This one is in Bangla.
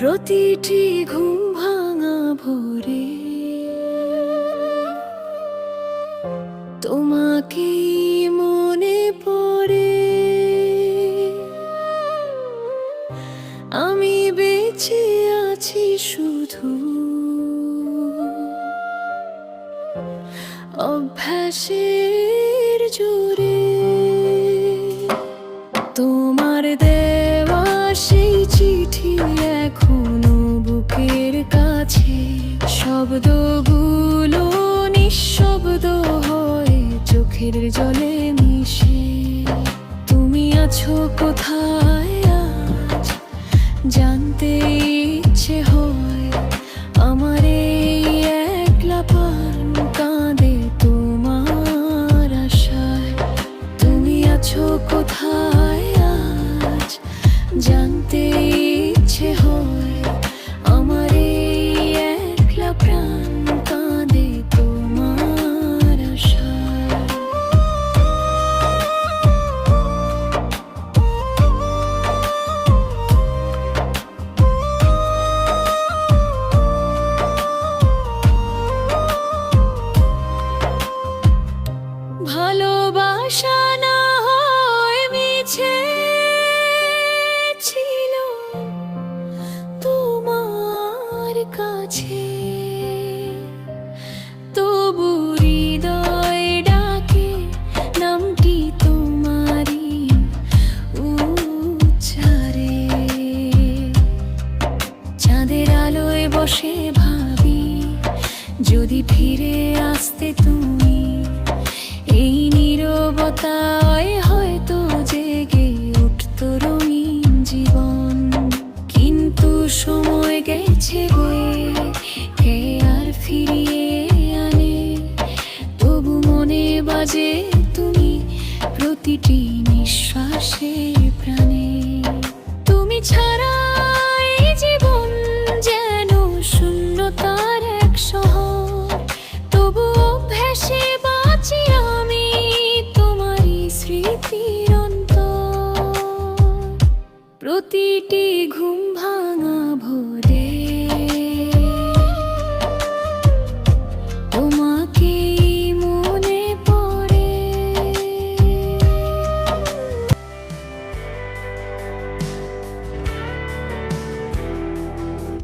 প্রতিটি ঘুম ভাঙা ভোরে। তোমাকে মনে পড়ে। আমি বেঁচে আছি শুধু। অভ্যাসের জোরে। তোমার দেওয়া সেই চিঠি এখনও বুকের কাছে। শব্দগুলো নিঃশব্দ হয় চোখের জলে মিশে। তুমি আছো কোথায় আজ? জানতে ইচ্ছে হয় আমার এই একলা পান কাঁদে তোমার আশায়। তুমি আছো কোথায়? কাছে। তবু হৃদয় ডাকে উচ্চারে। চাঁদের আলোয় বসে ভাবি, যদি ফিরে আসতে তুমি, এই নীরবতায় হয়তো বাজে তুমি প্রতিটি নিঃশ্বাসে প্রাণে। তুমি ছাড়া জীবন যেন শূন্যতার এক শহর। তবু অভ্যাসে বাঁচি আমি তোমারই স্মৃতির অন্তর। প্রতিটি ঘুম ভাঙা ভোরে